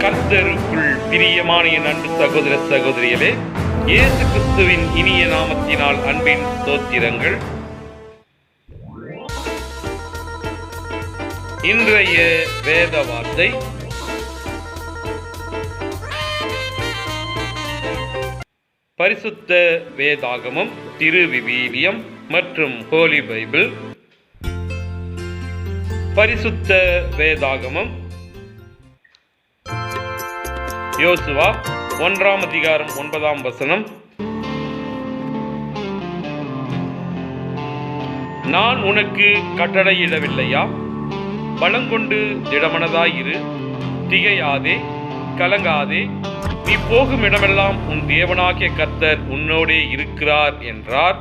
கர்த்தருக்குள் பிரியமான என் அன்பு சகோதர சகோதரிகளே இயேசு கிறிஸ்துவின் இனிய நாமத்தினால் அன்பின் ஸ்தோத்திரங்கள். இன்றைய வேத வார்த்தை. பரிசுத்த வேதாகமம் திருவிவிலியம் மற்றும் ஹோலி பைபிள். பரிசுத்த வேதாகமம் யோசுவா ஒன்றாம் அதிகாரம் ஒன்பதாம் வசனம். நான் உனக்கு கட்டளையிடவில்லையா? பலங்கொண்டு திடமனதாயிரு. திகையாதே கலங்காதே. நீ போகும் இடமெல்லாம் உன் தேவனாகிய கர்த்தர் உன்னோடே இருக்கிறார் என்றார்.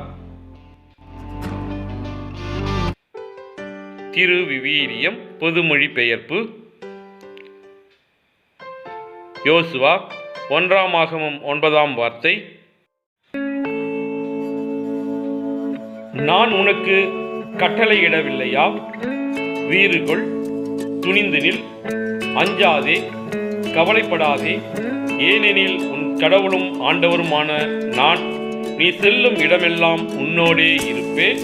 திருவிவீரியம் பொதுமொழி பெயர்ப்பு யோசுவா ஒன்றாம் ஆகமம் ஒன்பதாம் வார்த்தை. நான் உனக்கு கட்டளையிடவில்லையா வீறுகொள் துணிந்து நில் அஞ்சாதே கவலைப்படாதே. ஏனெனில் உன் கடவுளும் ஆண்டவருமான நான் நீ செல்லும் இடமெல்லாம் உன்னோடே இருப்பேன்.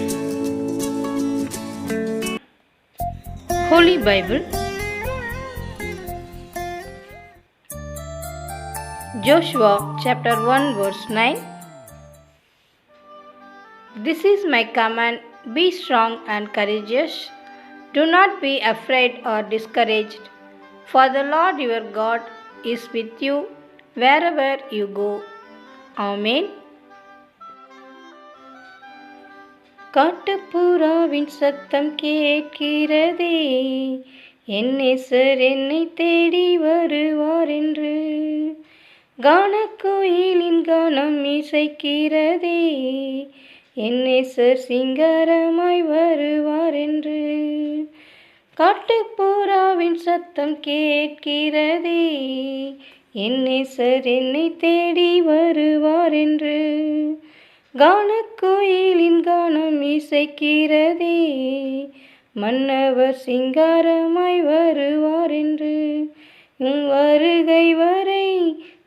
Holy bible Joshua chapter 1 verse 9 This is my command be strong and courageous do not be afraid or discouraged for the Lord your God is with you wherever you go Amen காட்டுப்புறாவின் சத்தம் கேட்கிறதே என் நேசர் என்னை தேடி வருவார் என்று கானக்கோயிலின் கானம் இசைக்கிறதே. என் நேசர் சிங்காரமாய் வருவார் என்று காட்டுப்புறாவின் சத்தம் கேட்கிறதே. என்னை நேசர் என்னை தேடி வருவார் என்று கானக்கோயிலின் கானம் இசைக்கிறதே. மன்னவர் சிங்காரமாய் வருவார் என்று உன் வருகை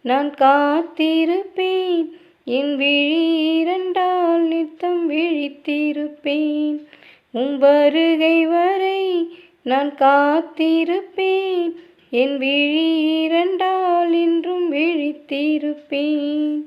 நான் காத்திருப்பேன். என் விழி இரண்டால் நித்தம் விழித்திருப்பேன். உன் வருகை வரை நான் காத்திருப்பேன். என் விழி இரண்டால் இன்றும் விழித்திருப்பேன்.